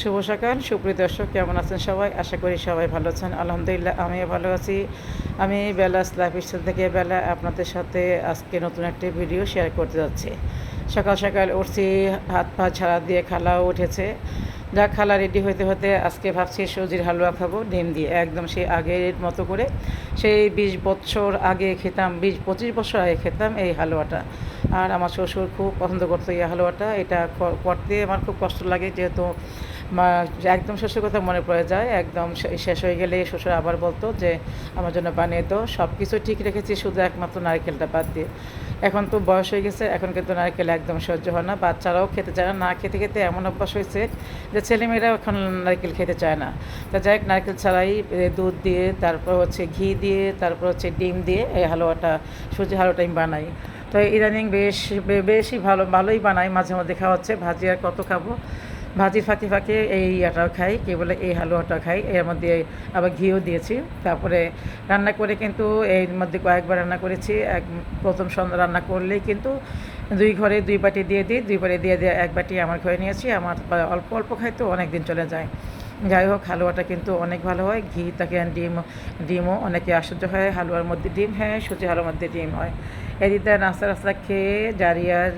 শুভ সকাল, সুপ্রিয় দর্শক, কেমন আছেন সবাই? আশা করি সবাই ভালো আছেন। আলহামদুলিল্লাহ, আমিও ভালো আছি। আমি বেলা লাইফ স্টাইল থেকে বেলা আপনাদের সাথে আজকে নতুন একটি ভিডিও শেয়ার করতে যাচ্ছি। সকাল সকাল উঠছি, হাত পা ছাড়া দিয়ে খালাও উঠেছে। যা খালা রেডি হতে হতে আজকে ভাবছি সুজির হালুয়া খাব, ডিম দিয়ে। একদম সেই আগের মতো করে সেই বিশ বছর আগে খেতাম, বিশ পঁচিশ বছর আগে খেতাম এই হালুয়াটা। আর আমার শ্বশুর খুব পছন্দ করতো এই হালুয়াটা। এটা করতে আমার খুব কষ্ট লাগে যেহেতু একদম শ্বশুর কথা মনে পড়ে যায় একদম শেষ হয়ে গেলে শ্বশুর আবার বলতো যে আমার জন্য বানিয়ে তো সব কিছু ঠিক রেখেছি শুধু একমাত্র নারকেলটা বাদ দিয়ে। এখন তো বয়স হয়ে গেছে এখন কিন্তু নারকেল একদম সহ্য হয় না। বাচ্চারাও খেতে চায় না। না খেতে খেতে এমন অভ্যাস হয়েছে যে ছেলেমেয়েরাও এখন নারকেল খেতে চায় না। তা যাই হোক, নারকেল ছাড়াই দুধ দিয়ে তারপর হচ্ছে ঘি দিয়ে তারপর হচ্ছে ডিম দিয়ে এই হালুয়াটা সুজি হালুয়াটা আমি বানাই। তো ইদানিং বেশ বেশি ভালো ভালোই বানাই মাঝে মধ্যে খাওয়া হচ্ছে। ভাজি আর কত খাব? ভাজির ফাঁকে ফাঁকে এই ইয়াটাও খাই, কে বলে, এই হালুয়াটা খাই। এর মধ্যে আবার ঘিও দিয়েছি। তারপরে রান্না করে কিন্তু এর মধ্যে কয়েকবার রান্না করেছি। এক, প্রথম সন্ধ্যা রান্না করলেই কিন্তু দুই ঘরে দুই বাটি দিয়ে দিই। দুই বাটি দিয়ে দিয়ে এক বাটি আমার ঘরে নিয়েছি আমার অল্প অল্প খাই তো অনেক দিন চলে যায়। যাই হোক, হালুয়াটা কিন্তু অনেক ভালো হয়। ঘি আর ডিম, ডিমও অনেকে আশ্চর্য হয়। হালুয়ার মধ্যে ডিম হ্যাঁ সুজি হালুয়ার মধ্যে ডিম হয়। এদিকে নাস্তা রাস্তা খেয়ে জারিয়ার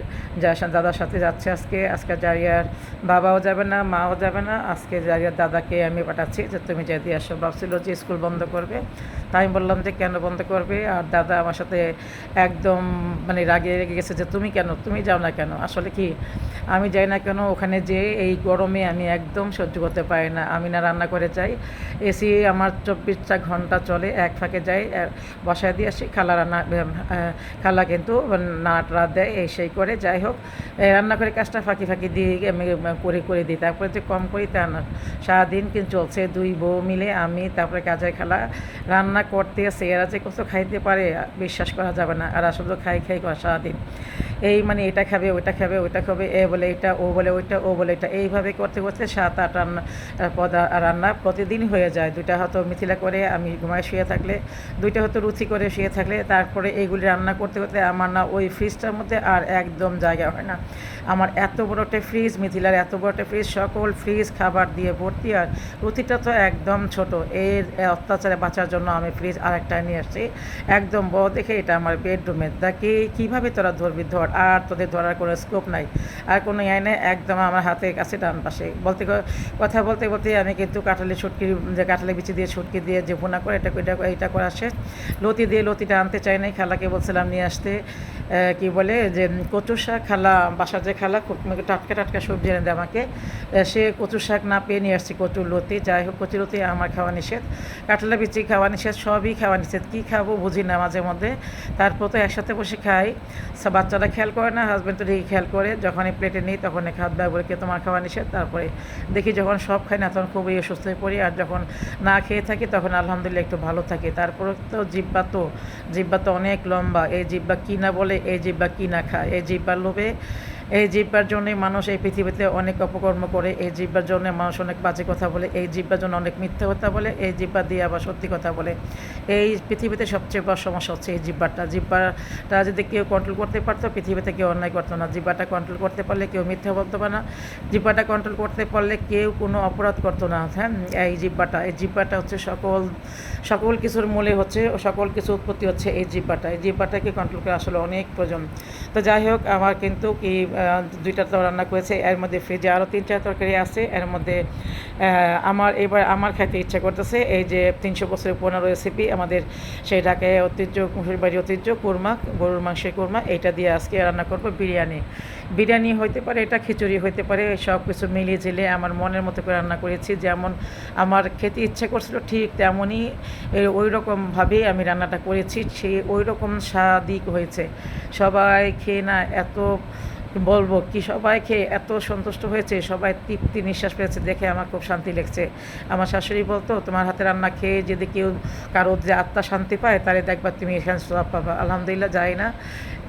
দাদার সাথে যাচ্ছে আজকে। আজকে জারিয়ার বাবাও যাবে না, মাও যাবে না। আজকে জারিয়ার দাদাকে আমি পাঠাচ্ছি যে তুমি যাই দিয়ে আসো। ভাবছিল যে স্কুল বন্ধ করবে। তাই আমি বললাম যে কেন বন্ধ করবে? আর দাদা আমার সাথে একদম মানে রাগে রেগে গেছে যে তুমি কেন? তুমি যাও না কেন? আসলে কি? আমি যাই না কেন? ওখানে যে এই গরমে আমি একদম সহ্য করতে পারি না। আমি না রান্না করে যাই। এসি আমার চব্বিশটা ঘণ্টা চলে, এক ফাঁকে যাই বসায় দিয়ে আসি, খালা রান্না খালা কিন্তু নাটরা দেয়, এই সেই করে, যাই হোক রান্না করে কাজটা ফাঁকি ফাঁকি দিয়ে আমি করে করে দিই। তারপরে যে কম করি তা না। সারাদিন কিন্তু চলছে, দুই বউ মিলে আমি, তারপরে কাজের খালা রান্না করতে আছে এরা যে কত খাইতে পারে, বিশ্বাস করা যাবে না। আর আসলে খাই খাই সারাদিন। এই মানে এটা খাবে, ওইটা খাবে ওটা খাবে, এ বলে এটা, ও বলে ওইটা, ও বলে এটা। এইভাবে করতে করতে সাত আট রান্না, পদা, রান্না প্রতিদিন হয়ে যায়। দুইটা হয়তো মিথিলা করে, আমি ঘুমায় শুয়ে থাকলে, দুইটা হয়তো রুচি করে শুয়ে থাকলে, তারপরে এইগুলি রান্না করতে করতে আমার না ওই ফ্রিজটার মধ্যে আর একদম জায়গা হয় না। আমার এত বড় একটা ফ্রিজ মিথিলার এত বড় একটা ফ্রিজ সকল ফ্রিজ খাবার দিয়ে ভর্তি আর রুচিটা তো একদম ছোট। এর অত্যাচারে বাঁচার জন্য আমি ফ্রিজ আরেকটা নিয়ে আসছি। একদম বড় দেখে এটা আমার বেডরুমে দেখি কীভাবে তোরা ধরবি? ধর আর তোদের ধরার কোনো স্কোপ নাই। আর কোনো ইয়ে নেই, একদম আমার হাতের কাছে ডান পাশে। বলতে কথা বলতে বলতে আমি কিন্তু কাঁঠালি ছুটকি, যে কাঁঠালি বিচি দিয়ে ছুটকি দিয়ে যে ভুনা করে, এটা এটা করে করা শেষ। লতি দিয়ে লতিটা আনতে চাই নাই, খেলাকে বলছিলাম নিয়ে আসতে। কি বলে, যে কচু শাক খালা, বাসার যে খালা খুব টাটকা টাটকা সবজি এনে দেয় আমাকে। সে কচু শাক না পেয়ে নিয়ে আসছি কচুর লতি। যাই হোক, কচুর লতি আমার খাওয়া নিষেধ। কাঁঠালা বিচি খাওয়া নিষেধ, সবই খাওয়া নিষেধ। কী খাব বুঝি না মাঝে মধ্যে। তারপর তো একসাথে বসে খাই। বাচ্চারা খেয়াল করে না হাজব্যান্ড তো ঠিকই খেয়াল করে। যখনই প্লেটে নিই তখনই খাত দেয় বলে কে তোমার খাওয়া নিষেধ। তারপরে দেখি যখন সব খাই না, তখন খুবই অসুস্থ হয়ে পড়ি। আর যখন না খেয়ে থাকি, তখন আলহামদুলিল্লাহ একটু ভালো থাকি। তারপরে তো জিব্বা তো জিব্বা তো অনেক লম্বা। এই জিব্বা কি না বলে এই জিব্বা কি না খায়, এই জিব্বার লোভে, এই জিব্বার জন্যে মানুষ এই পৃথিবীতে অনেক অপকর্ম করে, এই জিব্বার জন্য মানুষ অনেক বাজে কথা বলে, এই জিব্বার জন্য অনেক মিথ্যা কথা বলে, এই জিব্বা দিয়ে আবার সত্যি কথা বলে। এই পৃথিবীতে সবচেয়ে বড় সমস্যা হচ্ছে এই জিব্বারটা জিব্বাটা যদি কেউ কন্ট্রোল করতে পারতো, পৃথিবীতে কেউ অন্যায় করতো না। জিব্বাটা কন্ট্রোল করতে পারলে কেউ মিথ্যা বলতে না। জিব্বাটা কন্ট্রোল করতে পারলে কেউ কোনো অপরাধ করতো না। হ্যাঁ এই জিব্বাটা। এই জিব্বাটা হচ্ছে সকল সকল কিছুর মূলে হচ্ছে, সকল কিছু উৎপত্তি হচ্ছে এই জিব্বাটা। এই জিব্বাটাকে কন্ট্রোল করা আসলে অনেক প্রয়োজন। তো যাই হোক, আমার কিন্তু কি দুইটা তো রান্না করেছে। এর মধ্যে ফ্রিজে আরও তিন, চার তরকারি আছে। এর মধ্যে আমার এবার, আমার খাইতে ইচ্ছা করতেছে এই যে তিনশো বছরের পুরনো রেসিপি আমাদের ঢাকায় ঐতিহ্য কুমুর বাড়ি ঐতিহ্য, কুরমা, গরুর মাংসের কুরমা এটা দিয়ে আজকে রান্না করব বিরিয়ানি। বিরিয়ানি হইতে পারে, এটা খিচুড়ি হইতে পারে সব কিছু মিলিয়ে ঝিলে আমার মনের মতো করে রান্না করেছি। যেমন আমার খেতে ইচ্ছে করছিল ঠিক তেমনই ওই রকমভাবেই আমি রান্নাটা করেছি সেই ওই রকম স্বাদিক হয়েছে। সবাই খেয়ে না এত বলব কি সবাই খেয়ে এত সন্তুষ্ট হয়েছে, সবাই তৃপ্তি নিঃশ্বাস পেয়েছে দেখে আমার খুব শান্তি লেগছে। আমার শাশুড়ি বলতো, তোমার হাতে রান্না খেয়ে যদি কেউ কারোর যে আত্মা শান্তি পায়, তাহলে দেখবার তুমি এখানে সব পাবা। আলহামদুলিল্লাহ, যাই না।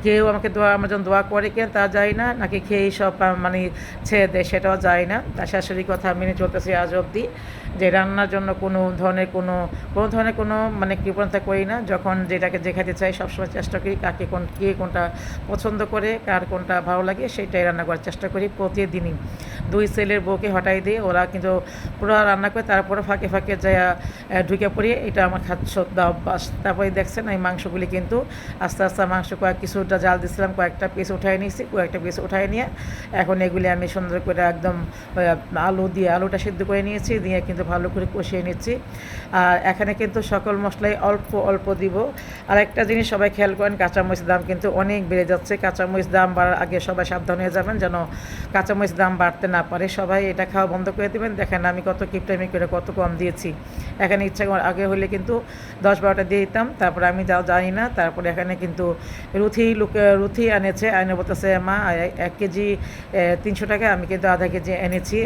কেউ আমাকে দোয়া, আমার জন্য দোয়া করে কিনা তা যায় না, নাকি খেয়েই সব মানে ছেড়ে দেয় সেটাও যায় না। তার শাশুড়ির কথা মেনে চলতেছি আজ অবধি, যে রান্নার জন্য কোনো ধরনের কোনো কোনো ধরনের কোনো মানে কৃপণতা করি না। যখন যেটাকে যে খেতে চাই সবসময় চেষ্টা করি কাকে কোন, কে কোনটা পছন্দ করে, কার কোনটা ভালো লাগে সেটাই রান্না করার চেষ্টা করি প্রতিদিনই। দুই ছেলের বউকে হটাই দিয়ে ওরা কিন্তু পুরো রান্না করে, তারপরে ফাঁকে ফাঁকে যায় ঢুকে পড়ি, এটা আমার সদ্যা অভ্যাস তারপরে দেখছেন এই মাংসগুলি কিন্তু আস্তে আস্তে মাংস কয়েক কিছুটা জাল দিয়েছিলাম কয়েকটা পিস উঠাই নিয়েছি, কয়েকটা পিস উঠাই নিয়ে এখন এগুলি আমি সুন্দর করে একদম আলু দিয়ে আলুটা সিদ্ধ করে নিয়েছি, দিয়ে কিন্তু ভালো করে কষিয়ে নিচ্ছি। আর এখানে কিন্তু সকল মশলাই অল্প অল্প দিব। আর একটা জিনিস সবাই খেয়াল করেন কাঁচামরিচ দাম কিন্তু অনেক বেড়ে যাচ্ছে। কাঁচামরিচ দাম বাড়ার আগে সবাই সাবধান হয়ে যাবেন যেন কাঁচামরিচ দাম বাড়তে না পারে। সবাই এটা খাওয়া বন্ধ করে দেবেন। দেখেন আমি কত কিপটামি করে কত কম দিয়েছি। এখানে ইচ্ছা আগে হলে কিন্তু দশ বারোটা দিয়ে দিতাম। তারপরে আমি যাও জানি না, তারপরে এখানে কিন্তু রুথি লোকে রুথি এনেছে আইনে বলতেছে, মা এক কেজি তিনশো টাকা, আমি কিন্তু আধা কেজি এনেছি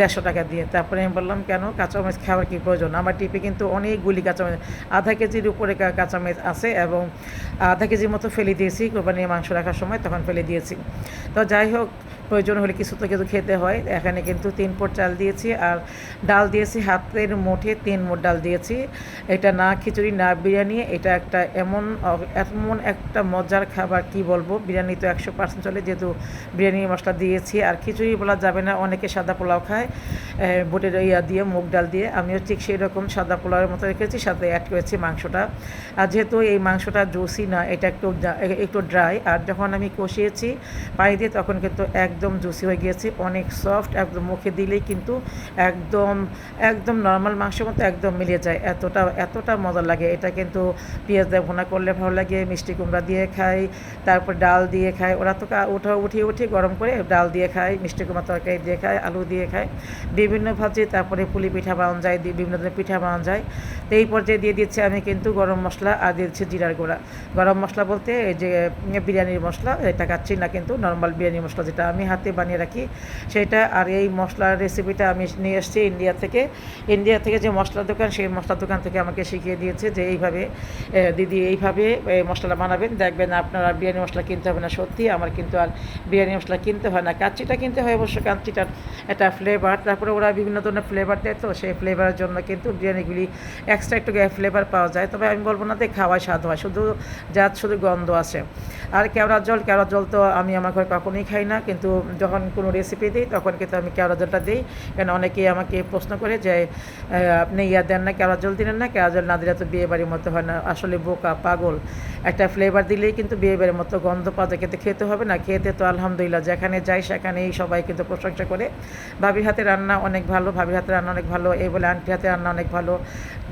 দেড়শো টাকা দিয়ে। তারপরে আমি বললাম, কেন? কাঁচামরিচ খাওয়ার কি প্রয়োজন? আমার টিপে কিন্তু অনেকগুলি কাঁচামরিচ, আধা কেজির উপরে কাঁচামরিচ আছে এবং আধা কেজির মতো ফেলে দিয়েছি। কোরবানির মাংস রাখার সময় তখন ফেলে দিয়েছি। তো যাই হোক প্রয়োজন হলে কিছু তো কিছু খেতে হয়। এখানে কিন্তু তিন পোট চাল দিয়েছি আর ডাল দিয়েছি হাতের মুঠে, তিন মোট ডাল দিয়েছি। এটা না খিচুড়ি, না বিরিয়ানি, এটা একটা এমন এমন একটা মজার খাবার, কি বলব? বিরিয়ানি তো একশো পার্সেন্ট চলে, যেহেতু বিরিয়ানি মশলা দিয়েছি। আর খিচুড়ি বলা যাবে না, অনেকে সাদা পোলাও খায় বুটের ইয়া দিয়ে, মুগ ডাল দিয়ে। আমিও ঠিক সেই রকম সাদা পোলাওয়ের মতো রেখেছি, সাথে অ্যাড করেছি মাংসটা। আর যেহেতু এই মাংসটা জুসি না, এটা একটু একটু ড্রাই আর যখন আমি কষিয়েছি পানি দিয়ে, তখন কিন্তু একদম জুসি হয়ে গিয়েছে, অনেক সফট একদম মুখে দিলেই কিন্তু একদম একদম নর্মাল মাংসের মতো একদম মিলিয়ে যায়। এতটা এতটা মজা লাগে। এটা কিন্তু পেঁয়াজ দিয়ে ভুনা করলে ভালো লাগে, মিষ্টি কুমড়া দিয়ে খাই, তারপর ডাল দিয়ে খায় ওরা তো উঠা উঠিয়ে উঠিয়ে গরম করে ডাল দিয়ে খায়, মিষ্টি কুমড়া তরকারি দিয়ে খায়, আলু দিয়ে খায়। বিভিন্ন ভাজি, তারপরে পুলি পিঠা বানানো যায় বিভিন্ন ধরনের পিঠা বানানো যায়। তো এই পর্যায়ে দিয়ে দিচ্ছি আমি কিন্তু গরম মশলা আর দিচ্ছি জিরার গুঁড়া। গরম মশলা বলতে এই যে, বিরিয়ানির মশলা, এটা কাচ্ছি না কিন্তু নর্মাল বিরিয়ানি মশলা যেটা আমি হাতে বানিয়ে রাখি। সেটা আর এই মশলার রেসিপিটা আমি নিয়ে এসেছি ইন্ডিয়া থেকে। ইন্ডিয়া থেকে যে মশলার দোকান সেই মশলার দোকান থেকে আমাকে শিখিয়ে দিয়েছে যে এইভাবে দিদি এইভাবে এ, মশলাটা বানাবেন। দেখবেন আপনার বিরিয়ানি মশলা কিনতে হবে না সত্যি আমার কিন্তু আর বিরিয়ানি মশলা কিনতে হয় না। কাচ্চিটা কিনতে হয় অবশ্য কাচ্চিটার একটা ফ্লেভার তারপরে ওরা বিভিন্ন ধরনের ফ্লেভার দেয় তো সেই ফ্লেভারের জন্য কিন্তু বিরিয়ানিগুলি এক্সট্রা একটু ফ্লেভার পাওয়া যায়। তবে আমি বলব না যে খাওয়ায় স্বাদ হয় শুধু যার শুধু গন্ধ আছে। আর কেওড়ার জল কেওড়ার জল তো আমি আমার ঘরে কখনোই খাই না কিন্তু যখন কোনো রেসিপি দিই, তখন কিন্তু আমি কেওড়া জলটা দিই। কেন অনেকেই আমাকে প্রশ্ন করে যে আপনি ইয়া দেন না কেওড়া জল দিলেন না? কেওড়া জল না দিলে তো বিয়ে বাড়ির মতো হয় না। আসলে বোকা, পাগল। একটা ফ্লেভার দিলেই কিন্তু বিয়ে বাড়ির মতো গন্ধ পাওয়া যায়। কিন্তু খেতে হবে না, খেতে তো আলহামদুলিল্লাহ। যেখানে যাই, সেখানেই সবাই কিন্তু প্রশংসা করে। ভাবির হাতে রান্না অনেক ভালো, ভাবির হাতে রান্না অনেক ভালো, এই বলে আন্টি হাতে রান্না অনেক ভালো।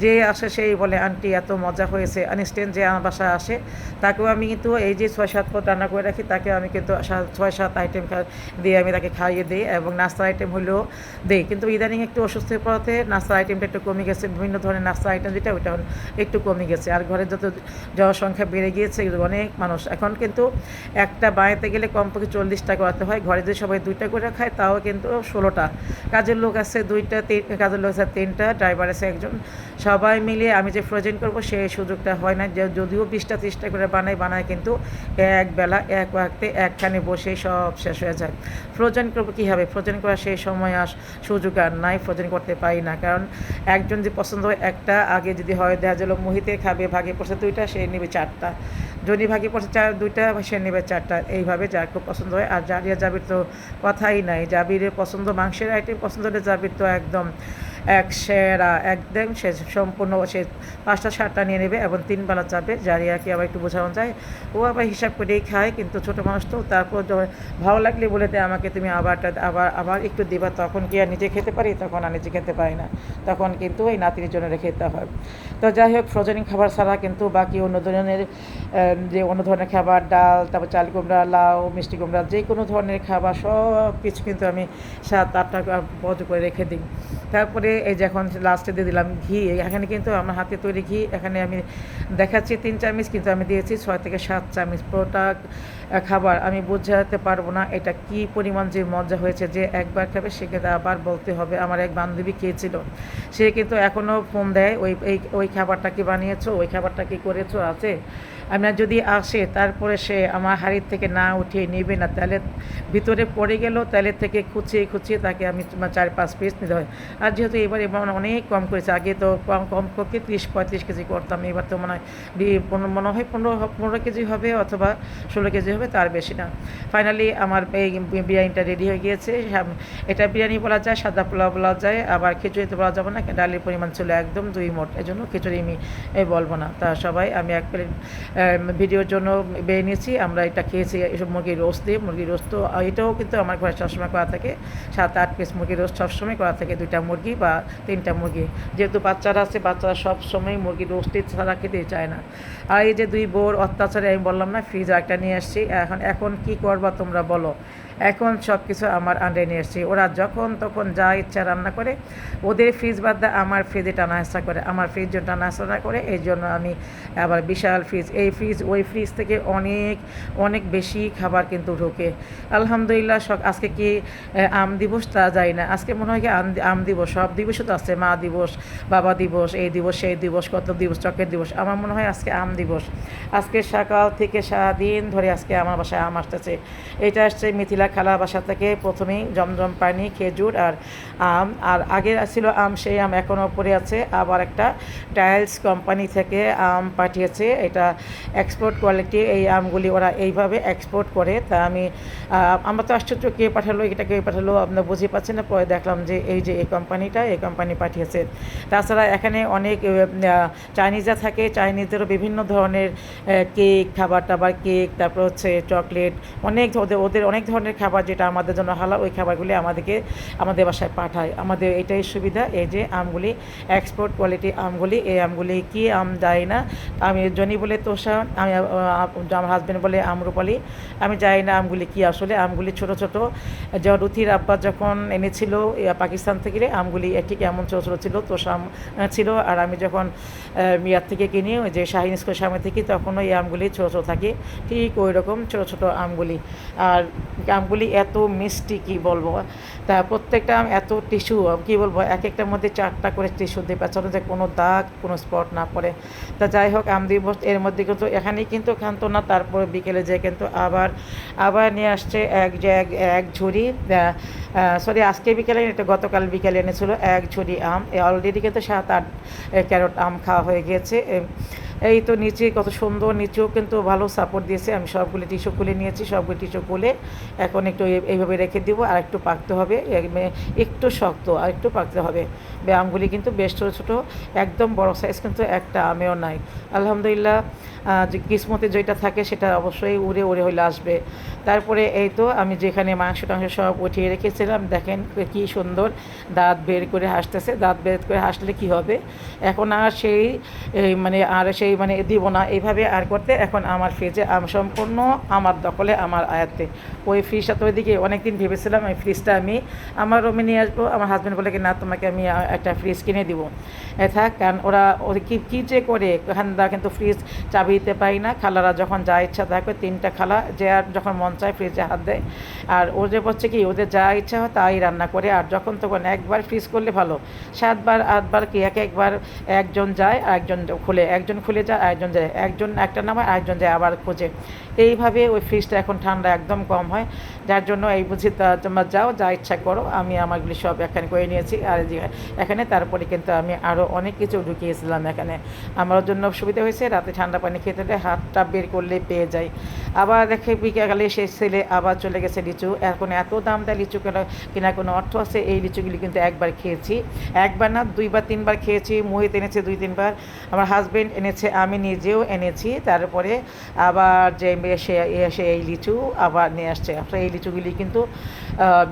যে আসে সেই বলে, আন্টি, এত মজা হয়েছে, আনস্টেন যে আমার বাসায় আসে, তাকেও আমি কিন্তু এই যে ছয়, সাত পদ রান্না করে রাখি তাকে আমি কিন্তু ছয়, সাত আইটেম দিয়ে আমি তাকে খাইয়ে দিই এবং নাস্তার আইটেম হলেও দিই। কিন্তু ইদানিং একটু অসুস্থ পড়াতে নাস্তার আইটেমটা একটু কমে গেছে, বিভিন্ন ধরনের নাস্তা আইটেম যেটা, ওইটা একটু কমে গেছে। আর ঘরে যত জনসংখ্যা বেড়ে গিয়েছে অনেক মানুষ, এখন কিন্তু একটা বাড়িতে গেলে কমপক্ষে চল্লিশটা করাতে হয়। ঘরে যদি সবাই দুইটা করে খায়, তাও কিন্তু ষোলোটা। কাজের লোক আছে দুইটা, তিন, কাজের লোক আছে তিনটা, ড্রাইভার আছে একজন সবাই মিলে আমি যে ফ্রোজেন করব সেই সুযোগটা হয় না। যদিও বিশটা ত্রিশটা করে বানাই বানায় কিন্তু এক বেলা, এক ওয়াক্তে একখানে বসে সব শেষ হয়ে যায়। ফ্রোজেন করব কীভাবে? ফ্রোজেন করার সেই সময় আস সুযোগ আর নাই ফ্রোজেন করতে পারি না। কারণ একজন যে পছন্দ হয় একটা, আগে যদি হয়, দেখা গেলো মুহিতে খাবে, ভাগে পড়ছে দুইটা, সে নেবে চারটা। যদি ভাগে পড়ছে চার, দুইটা, সে নেবে চারটা। এইভাবে যার খুব পছন্দ হয়, আর জারিয়া জাবির তো কথাই নাই। জাবিরের পছন্দ, মাংসের আইটেম পছন্দ হলে জাবির তো একদম এক সেরা, একদম সে সম্পূর্ণ সে পাঁচটা সারটা নিয়ে নেবে এবং তিন বেলা চাপে জারিয়াকে আবার একটু বোঝানো যায়? ও আবার হিসাব করেই খায়, কিন্তু ছোটো মানুষ তো, তারপর ভালো লাগলে বলে দেয় আমাকে, তুমি আবারটা, আবার আবার একটু দিবা। তখন কি আর নিজে খেতে পারি? তখন আর নিজে খেতে পারি না। তখন কিন্তু ওই নাতির জন্য রেখে দিতে হয়। তো যাই হোক, ফ্রোজেন খাবার ছাড়া কিন্তু বাকি অন্য ধরনের যে অন্য ধরনের খাবার, ডাল, তারপর চাল কুমড়া, লাউ, মিষ্টি কুমড়া, যে কোনো ধরনের খাবার সব কিছু কিন্তু আমি সাত, আটটা বজ করে রেখে দিই। তারপরে এই যখন লাস্টে দিয়ে দিলাম ঘি, এখানে কিন্তু আমার হাতে তৈরি ঘি, এখানে আমি দেখাচ্ছি তিন চামচ, কিন্তু আমি দিয়েছি ছয় থেকে সাত চামচ। পুরোটা খাবার আমি বোঝাতে পারব না এটা কি পরিমাণ যে মজা হয়েছে যে একবার খাবে, সে কিন্তু আবার বলতে হবে, আমার এক বান্ধবী খেয়েছিল সে কিন্তু এখনও ফোন দেয়, ওই ওই খাবারটা কি বানিয়েছো? ওই খাবারটা কি করেছ? আছে? আমরা যদি আসে, তারপরে সে আমার হাড়ির থেকে না উঠিয়ে নেবে না, তাহলে ভিতরে পড়ে গেল, তাহলে থেকে খুঁচিয়ে খুঁচিয়ে তাকে আমি চার পাঁচ পিস নিতে হয়। আর যেহেতু এবার এবার অনেক কম করেছে, আগে তো কম কম পক্ষে তিরিশ পঁয়ত্রিশ কেজি করতাম, এবার তো মনে হয় মনে হয় পনেরো পনেরো কেজি হবে অথবা ষোলো কেজি হবে, তার বেশি না। ফাইনালি আমার এই বিরিয়ানিটা রেডি হয়ে গিয়েছে এটা বিরিয়ানি বলা যায়, সাদা পোলাও বলা যায়, আবার খিচুড়িতে বলা যাবে না, ডালের পরিমাণ ছিল একদম দুই মোট এই জন্য খিচুড়ি আমি বলব না। তা সবাই, আমি এক প্লেট ভিডিওর জন্য বেয়ে নিয়েছি। আমরা এটা খেয়েছি এসব মুরগির রোস্ট দিয়ে। মুরগির রোস তো, এটাও কিন্তু আমার ঘরে সবসময় করা থাকে। সাত, আট পিস মুরগির রোস্ট সবসময় করা থাকে, দুইটা মুরগি বা তিনটা মুরগি। যেহেতু বাচ্চারা আছে, বাচ্চারা সবসময় মুরগির দিয়ে ছাড়া খেতেই চায় না। আর এই যে দুই বোর অত্যাচারে আমি বললাম না ফ্রিজ একটা নিয়ে আসছি। এখন এখন কি করবা তোমরা বলো? এখন সব কিছু আমার আন্ডে নিয়ে এসেছি। ওরা যখন তখন যা ইচ্ছা রান্না করে, ওদের ফ্রিজ বাদ দিয়ে আমার ফ্রিজে টানা হেঁচা করে, আমার ফ্রিজ টানা হেঁচা করে, এই জন্য আমি আবার বিশাল ফ্রিজ এই ফ্রিজ ওই ফ্রিজ থেকে অনেক অনেক বেশি খাবার কিন্তু ঢোকে। আলহামদুলিল্লাহ সব আজকে কি আম দিবস? তা যায় না। আজকে মনে হয় কি আম আম দিবস। সব দিবসও তো আছে, মা দিবস, বাবা দিবস, এই দিবস, সেই দিবস, কত দিবস, চকের দিবস। আমার মনে হয় আজকে আম দিবস। আজকে সকাল থেকে সারাদিন ধরে আজকে আমার বাসায় আম আসতেছে। এটা আসছে মিথিলা খালা বাসা থেকে প্রথমেই জমজম পানি, খেজুর আর আম, আর আগে ছিল আম, সেই আম এখনও পড়ে আছে। আবার একটা টাইলস কোম্পানি থেকে আম পাঠিয়েছে। এটা এক্সপোর্ট কোয়ালিটি এই আমগুলি ওরা এইভাবে এক্সপোর্ট করে। তা আমি আমরা তো আশ্চর্য কে পাঠালো, এটা কে পাঠালো আপনার বুঝে পাচ্ছেন না। পরে দেখলাম যে এই যে এই কোম্পানিটা, এই কোম্পানি পাঠিয়েছে। তাছাড়া এখানে অনেক চাইনিজরা থাকে। চাইনিজদেরও বিভিন্ন ধরনের কেক খাবার টাবার কেক, তারপর হচ্ছে চকলেট, অনেক ওদের ওদের অনেক ধরনের খাবার যেটা আমাদের জন্য হালা ওই খাবারগুলি আমাদেরকে, আমাদের বাসায় পাঠায়। আমাদের এটাই সুবিধা, এই যে আমগুলি এক্সপোর্ট কোয়ালিটি আমগুলি, এই আমগুলি কি আম যায় না? আমি, জনি বলে তোষা, আমি আমার হাজব্যান্ড বলে আমরুপালি। আমি জানি না আমগুলি কি আসলে, আমগুলি ছোট ছোট। যখন রুথির আব্বা যখন এনেছিল পাকিস্তান থেকে, আমগুলি ঠিক এমন ছোটো ছোটো ছিল, তোষা, আম ছিল। আর আমি যখন মিয়ার থেকে কিনি যে শাহিন স্কুল সামনে থেকে তখন ওই আমগুলি ছোটো ছোটো থাকে। ঠিক ওই রকম ছোটো ছোটো আমগুলি। আর আমগুলি এত মিষ্টি কি বলব? তা প্রত্যেকটা আম এত টিস্যু, কি বলব এক একটার মধ্যে চারটা করে টিস্যু দিয়ে পেছনে যে কোনো দাগ, কোনো স্পট না পড়ে। তা যাই হোক, আম দিবস এর মধ্যে কিন্তু এখানেই কিন্তু খান্ত না, তারপরে বিকেলে যে কিন্তু আবার আবার নিয়ে আসছে এক এক এক ঝুড়ি সরি আজকে বিকেলে এটা গতকাল বিকেলে এনেছিল এক ঝুড়ি আম। অলরেডি কিন্তু সাত আট ক্যারট আম খাওয়া হয়ে গিয়েছে। এই তো নিচে কত সুন্দর, নিচেও কিন্তু ভালো সাপোর্ট দিয়েছে। আমি সবগুলি টিস্যু খুলে নিয়েছি, সবগুলি টিস্যু খুলে এখন একটু এইভাবে রেখে দিব, আর একটু পাকতে হবে। একটু শক্ত, আর একটু পাকতে হবে। ব্যায়ামগুলি কিন্তু বেশ ছোটো ছোটো, একদম বড় সাইজ কিন্তু একটা, আমেও নাই। আলহামদুলিল্লাহ যে কিসমতে যেটা থাকে সেটা অবশ্যই উড়ে উড়ে হইলে আসবে। তারপরে এই তো আমি যেখানে মাংস টাংস সব উঠিয়ে রেখেছিলাম, দেখেন কি সুন্দর দাঁত বের করে হাসতেছে। দাঁত বের করে হাসলে কি হবে? এখন আর সেই মানে আর সেই মানে দিব না। এইভাবে আর করতে এখন আমার ফ্রিজে আম সম্পূর্ণ আমার দখলে, আমার আয়াতে। ওই ফ্রিজটা তো ওইদিকে অনেকদিন ভেবেছিলাম, ওই ফ্রিজটা আমি আমার রুমে নিয়ে আসব। আমার হাজব্যান্ড বলে কি, না, তোমাকে আমি একটা ফ্রিজ কিনে দিব। থাক, কারণ ওরা কী কী যে করে, খান্দা কিন্তু ফ্রিজ চাবি দিতে পারি না। খালারা যখন যা ইচ্ছা থাকবে তিনটা খালা যে আর যখন মন চায় ফ্রিজে হাত দেয়। আর ওদের হচ্ছে কি, ওদের যা ইচ্ছা হয় তাই রান্না করে। আর যখন তখন একবার ফ্রিজ করলে ভালো। সাতবার, আটবার কি এক একবার একজন যায় আর একজন খুলে একজন খুলে যায় আর একজন যায়। একজন একটা নামায় আরেকজন যায় আবার খোঁজে। এইভাবে ওই ফ্রিজটা এখন ঠান্ডা একদম কম হয়। যার জন্য এই বুঝি তোমরা যাও, যা ইচ্ছা করো। আমি আমারগুলি সব এখানে করে নিয়েছি। আর এখানে তারপরে কিন্তু আমি আরও অনেক কিছু ঢুকিয়েছিলাম এখানে। আমার জন্য সুবিধা হয়েছে, রাতে ঠান্ডা পানি খেতে হাতটা বের করলে পেয়ে যাই আবার দেখে বিকেলে সে ছেলে আবার চলে গেছে লিচু। এখন এত দাম দেয় লিচু কেনা কেনার কোনো অর্থ আছে? এই লিচুগুলি কিন্তু একবার খেয়েছি। একবার না, দুইবার, তিনবার খেয়েছি। মোহিত এনেছে দুই, তিনবার। আমার হাজব্যান্ড এনেছে, আমি নিজেও এনেছি। তারপরে আবার যে এসে এই লিচু আবার নিয়ে আসছে। এই লিচুগুলি কিন্তু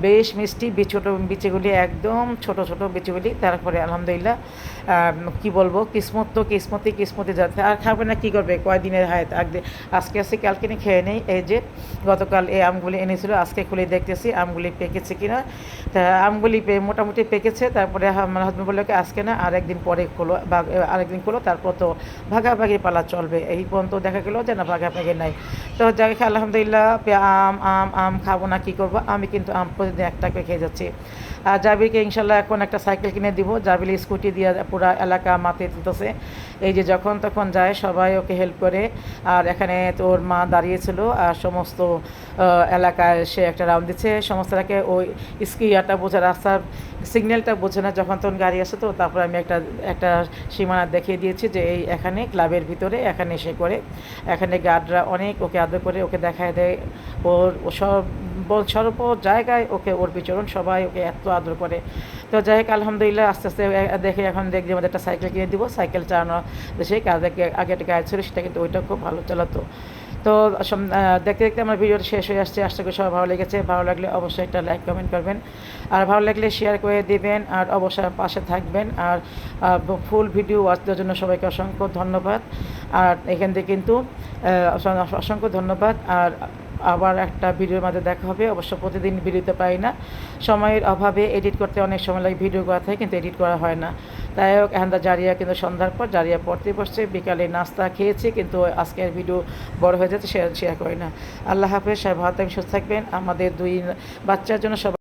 বেশ মিষ্টি ছোটো বিচিগুলি, একদম ছোট ছোট বিচিগুলি। তারপরে আলহামদুলিল্লাহ কি বলব, কিসমত তো কিসমতি কিসমতি যাচ্ছে আর খাবে না, কি করবে? কয়দিনের হায়াত? আগে আজকে আসে, কালকে নিয়ে খেয়ে নেই। এই যে গতকাল এই আমগুলি এনেছিল, আজকে খুলে দেখতেছি, আমগুলি পেকেছে কিনা। তা আমগুলি মোটামুটি পেকেছে। তারপরে আমার হাজব্যান্ড বলল আজকে না আর একদিন পরে খোলো, বা আরেকদিন খোলো, তারপর তো ভাগাভাগি পালা চলবে। এই পর্যন্ত দেখা গেলো যে না, ভাগাভাগি নাই। তো যাই আলহামদুলিল্লাহ আম আম আম খাব না, কী করব? আমি কিন্তু প্রতিদিন একটা করে খেয়ে যাচ্ছি। আর জাবিরকে ইনশাল্লাহ এখন একটা সাইকেল কিনে দিব। জাবির স্কুটি দিয়ে পুরো এলাকা মাতে তুলতেছে এই যে যখন তখন যায়, সবাই ওকে হেল্প করে। আর এখানে তোর মা দাঁড়িয়েছিল আর সমস্ত এলাকায় সে একটা রাউন্ড দিচ্ছে। সমস্ত এলাকায় ওই স্কিয়াটা বোঝে, রাস্তার সিগন্যালটা বোঝে না যখন তখন গাড়ি আসে তো। তারপর আমি একটা একটা সীমানা দেখিয়ে দিয়েছি যে এই এখানে ক্লাবের ভিতরে, এখানে এসে করে। এখানে গার্ডরা অনেক ওকে আদর করে, ওকে দেখায় দেয়। ওর সব সর্ব জায়গায় ওকে ওর বিচরণ সবাই ওকে এত আদর করে। তো যাই হোক, আলহামদুলিল্লাহ আস্তে আস্তে দেখে এখন দেখছি আমাদের একটা সাইকেল কিনে দিব। সাইকেল চালানো দেশে আগে আগে একটা গাড়ি ছিল, সেটা কিন্তু ওইটা খুব ভালো চালাতো। তো দেখতে দেখতে আমার ভিডিওটা শেষ হয়ে আসছে। আশা করি সবাই ভালো লেগেছে। ভালো লাগলে অবশ্যই একটা লাইক, কমেন্ট করবেন। আর ভালো লাগলে শেয়ার করে দিবেন। আর অবশ্যই পাশে থাকবেন। আর ফুল ভিডিও ওয়াচ দেওয়ার জন্য সবাইকে অসংখ্য ধন্যবাদ। আর এখান থেকে কিন্তু অসংখ্য ধন্যবাদ। আর আবার একটা ভিডিওর মাঝে দেখা হবে। অবশ্য প্রতিদিন ভিডিওতে পাই না। সময়ের অভাবে এডিট করতে অনেক সময় লাগে ভিডিও করা থাকে, কিন্তু এডিট করা হয় না। তাই হোক, এখন তো জারিয়া, কিন্তু সন্ধ্যার পর জারিয়া পড়তে বসছে। বিকালে নাস্তা খেয়েছি, কিন্তু আজকের ভিডিও বড় হয়ে যাচ্ছে শেয়ার শেয়ার করি না। আল্লাহ হাফেজ সাহেব ভালো থাকবেন, সুস্থ থাকবেন। আমাদের দুই বাচ্চার জন্য সবাই